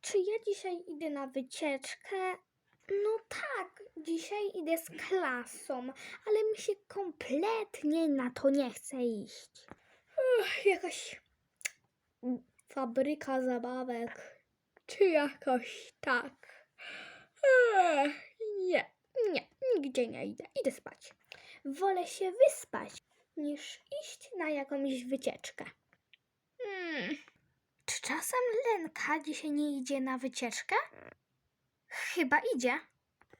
Czy ja dzisiaj idę na wycieczkę? No tak, dzisiaj idę z klasą, ale mi się kompletnie na to nie chce iść. Ech, jakaś fabryka zabawek, czy jakoś tak. Nie, nie, nigdzie nie idę, idę spać. Wolę się wyspać, niż iść na jakąś wycieczkę. Hmm. Czy czasem Lenka dzisiaj nie idzie na wycieczkę? Chyba idzie.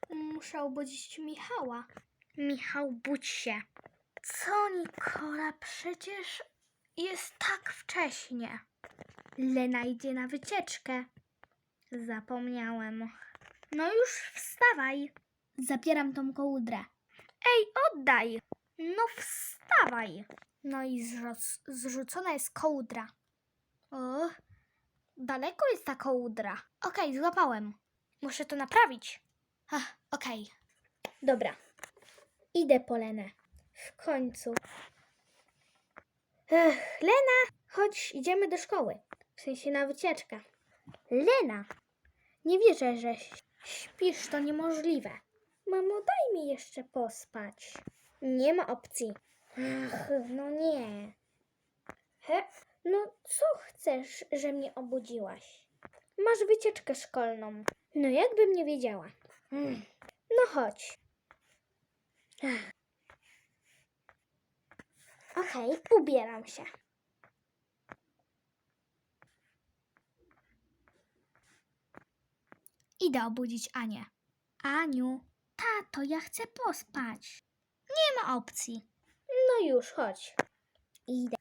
Muszę obudzić Michała. Michał, budź się. Co, Nikola? Przecież jest tak wcześnie. Lena idzie na wycieczkę. Zapomniałem. No już wstawaj. Zabieram tą kołdrę. Ej, oddaj! No wstawaj! No i zrzuc- zrzucona jest kołdra. O, daleko jest ta kołdra. Okej, złapałem. Muszę to naprawić. Ach, okej. Dobra. Idę po Lenę. W końcu. Ech, Lena, chodź, idziemy do szkoły. W sensie na wycieczkę. Lena! Nie wierzę, że śpisz, to niemożliwe. Mamo, daj mi jeszcze pospać. Nie ma opcji. Ach, no nie. He, no co chcesz, że mnie obudziłaś? Masz wycieczkę szkolną. No jakbym nie wiedziała. Mm. No chodź. Ach. Okej, ubieram się. Idę obudzić Anię. Aniu, tato, ja chcę pospać. Nie ma opcji. No już, chodź. Idę.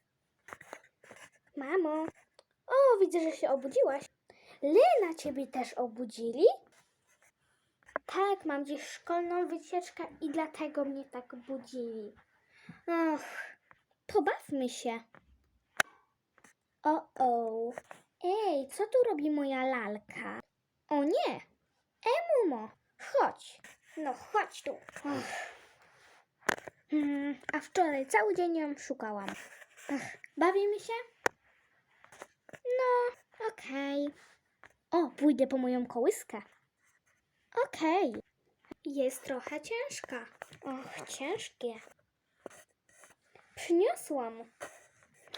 Mamo, o, widzę, że się obudziłaś. Lena, ciebie też obudzili? Tak, mam dziś szkolną wycieczkę i dlatego mnie tak budzili. Och, pobawmy się. O, o. Ej, co tu robi moja lalka? O nie! Emumo, chodź. No, chodź tu. Och. Hmm, a wczoraj cały dzień ją szukałam. Ach, bawimy się? No, okej. O, pójdę po moją kołyskę. Okej. Jest trochę ciężka. Och, ciężkie. Przyniosłam.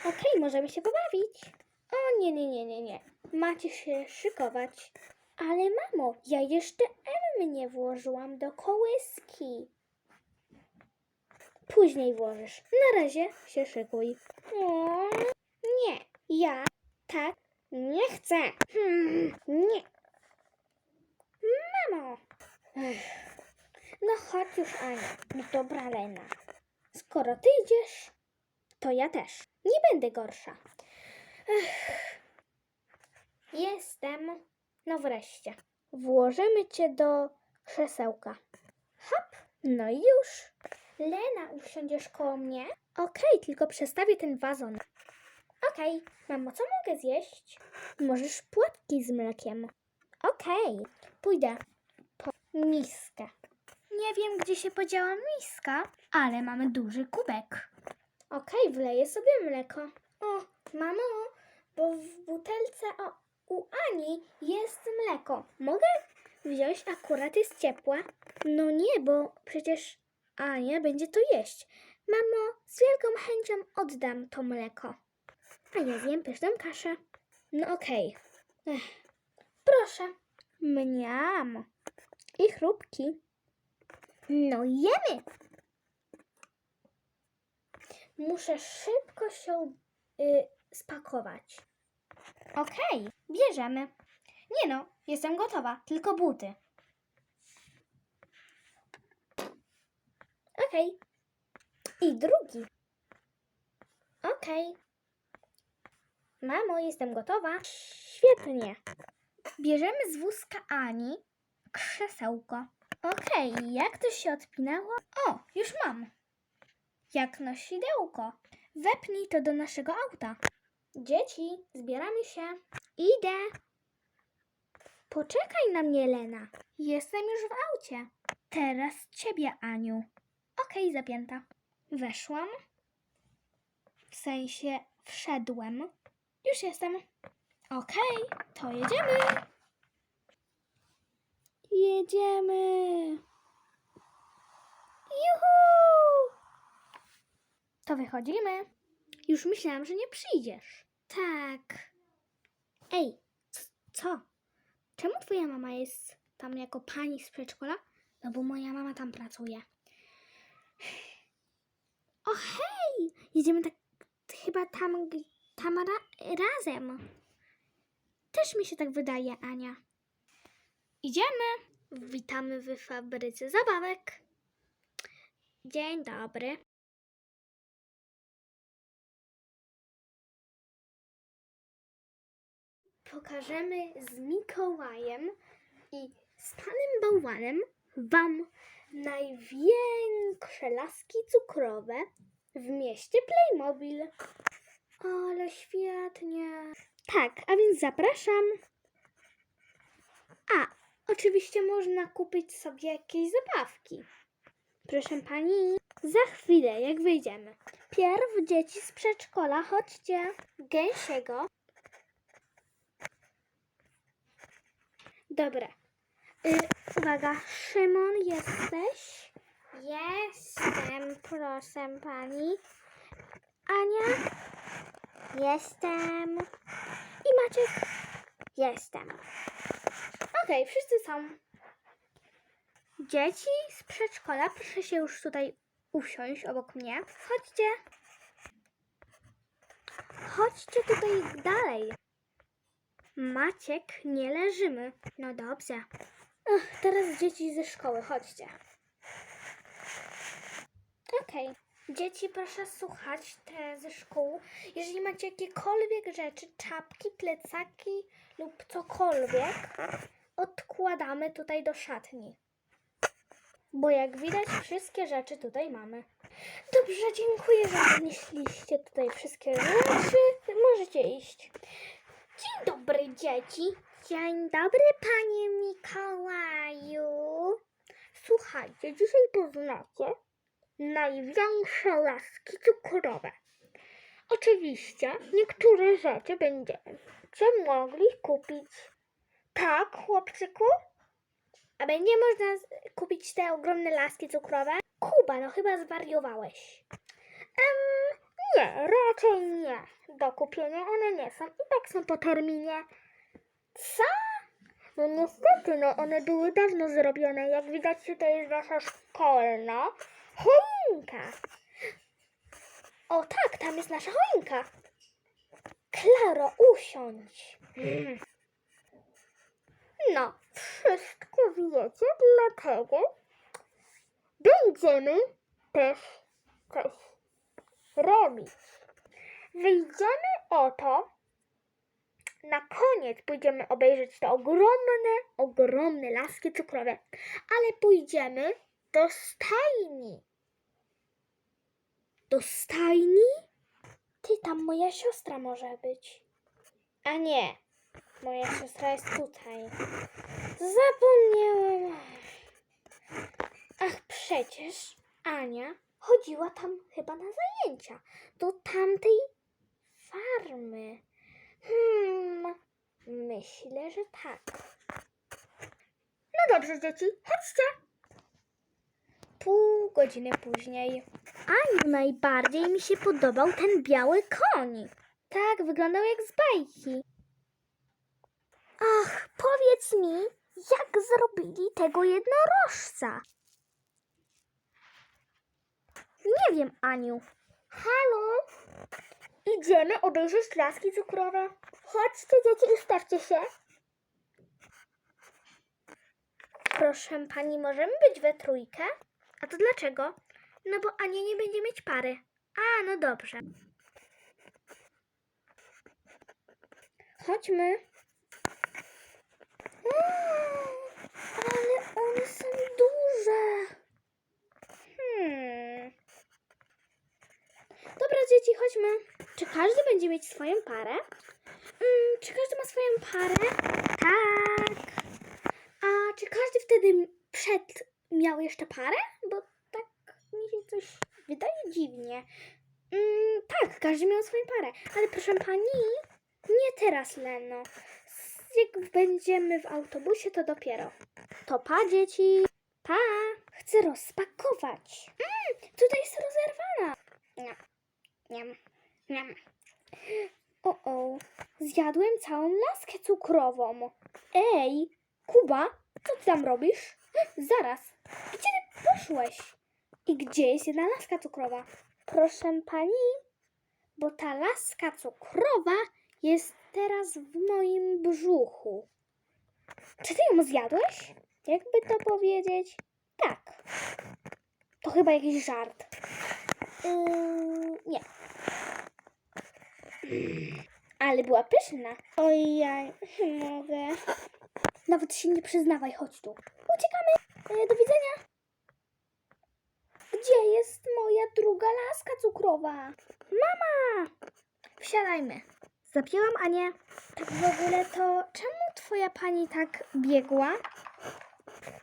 Okej, możemy się pobawić. O, nie, nie, nie, nie, nie. Macie się szykować. Ale mamo, ja jeszcze M nie włożyłam do kołyski. Później włożysz. Na razie się szykuj. O, nie, ja tak nie chcę. Hmm, nie. Mamo. No chodź już, Ania. No dobra, Lena. Skoro ty idziesz, to ja też. Nie będę gorsza. Ech. Jestem. No wreszcie. Włożymy cię do krzesełka. Hop. No i już. Lena, usiądziesz koło mnie? Okej, tylko przestawię ten wazon. Okej, mamo, co mogę zjeść? Możesz płatki z mlekiem. Okej, pójdę po miskę. Nie wiem, gdzie się podziała miska, ale mamy duży kubek. Okej, wleję sobie mleko. O, mamo, bo w butelce o, u Ani jest mleko. Mogę wziąć? Akurat jest ciepłe. No nie, bo przecież Ania będzie to jeść. Mamo, z wielką chęcią oddam to mleko. A ja zjem pyszną kaszę. No okej. Ech. Proszę. Mniam. I chrupki. No jemy. Muszę szybko się y, spakować. Okej, bierzemy. Nie no, jestem gotowa, tylko buty. Okej. I drugi. Okej. Mamo, jestem gotowa. Świetnie. Bierzemy z wózka Ani krzesełko. Okej, jak to się odpinało? O, już mam. Jak nosidełko. Wepnij to do naszego auta. Dzieci, zbieramy się. Idę. Poczekaj na mnie, Lena. Jestem już w aucie. Teraz ciebie, Aniu. Okej, zapięta. Weszłam. W sensie wszedłem. Już jestem. Okej, to jedziemy. Jedziemy! Juhu! To wychodzimy. Już myślałam, że nie przyjdziesz. Tak. Ej, co? Czemu twoja mama jest tam jako pani z przedszkola? No bo moja mama tam pracuje. O hej! Jedziemy tak chyba tam, tam ra- razem. Też mi się tak wydaje, Ania. Idziemy. Witamy w fabryce zabawek. Dzień dobry. Pokażemy z Mikołajem i z panem bałwanem wam największe laski cukrowe w mieście Playmobil. Ale świetnie. Tak, a więc zapraszam. A, oczywiście można kupić sobie jakieś zabawki. Proszę pani, za chwilę, jak wyjdziemy. Pierw dzieci z przedszkola, chodźcie. Gęsiego. Dobra. Y, uwaga, Szymon, jesteś? Jestem, proszę pani. Ania? Jestem. I Maciek? Jestem. Okej, wszyscy są. Dzieci z przedszkola, proszę się już tutaj usiąść obok mnie. Chodźcie. Chodźcie tutaj dalej. Maciek, nie leżymy. No dobrze. Ach, teraz dzieci ze szkoły, chodźcie. Okej. Dzieci, proszę słuchać te ze szkół. Jeżeli macie jakiekolwiek rzeczy, czapki, plecaki lub cokolwiek, odkładamy tutaj do szatni. Bo jak widać, wszystkie rzeczy tutaj mamy. Dobrze, dziękuję, że wnieśliście tutaj wszystkie rzeczy. Możecie iść. Dzień dobry, dzieci. Dzień dobry, panie Mikołaju. Słuchajcie, dzisiaj poznacie największe laski cukrowe. Oczywiście niektóre rzeczy będziecie mogli kupić. Tak, chłopczyku? A będzie można kupić te ogromne laski cukrowe? Kuba, no chyba zwariowałeś. Em, nie, raczej nie. Do kupienia one nie są. I tak są po terminie. Co? No niestety, no one były dawno zrobione. Jak widać, to jest wasza szkolna choinka. O tak, tam jest nasza choinka. Klaro, usiądź. No, wszystko wiecie, dlatego będziemy też coś robić. Wyjdziemy oto. Na koniec pójdziemy obejrzeć te ogromne, ogromne laski cukrowe. Ale pójdziemy do stajni. Do stajni? Ty, tam moja siostra może być. A nie, moja siostra jest tutaj. Zapomniałam. Ach, przecież Ania chodziła tam chyba na zajęcia. Do tamtej farmy. Hmm, myślę, że tak. No dobrze, dzieci, chodźcie. Pół godziny później. Aniu, najbardziej mi się podobał ten biały koń. Tak, wyglądał jak z bajki. Ach, powiedz mi, jak zrobili tego jednorożca? Nie wiem, Aniu. Halo? Idziemy obejrzeć laski cukrowe. Chodźcie, dzieci, ustawcie się. Proszę pani, możemy być we trójkę? A to dlaczego? No bo Ania nie będzie mieć pary. A, no dobrze. Chodźmy. Ale one są duże. Hmm. Dobra, dzieci, chodźmy. Czy każdy będzie mieć swoją parę? Mm, czy każdy ma swoją parę? Tak. A czy każdy wtedy przed miał jeszcze parę? Bo tak mi się coś wydaje dziwnie. Mm, tak, każdy miał swoją parę. Ale proszę pani, nie teraz, Leno. Jak będziemy w autobusie, to dopiero. To pa, dzieci. Pa. Chcę rozpakować. Mm, tutaj jest rozerwana. Nie, nie, nie. O, o, zjadłem całą laskę cukrową. Ej, Kuba, co ty tam robisz? Zaraz, gdzie ty poszłeś? I gdzie jest jedna laska cukrowa? Proszę pani, bo ta laska cukrowa jest teraz w moim brzuchu. Czy ty ją zjadłeś? Jakby to powiedzieć? Tak. To chyba jakiś żart. Yy, nie. Ale była pyszna. Oj, ja nie mogę. Nawet się nie przyznawaj, chodź tu. Uciekamy. E, Do widzenia. Moja druga laska cukrowa? Mama! Wsiadajmy. Zapięłam Anię. Tak w ogóle to czemu twoja pani tak biegła?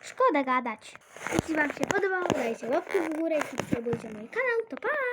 Szkoda gadać. Jeśli wam się podobało, dajcie łapki w górę i subskrybujcie mój kanał, to pa!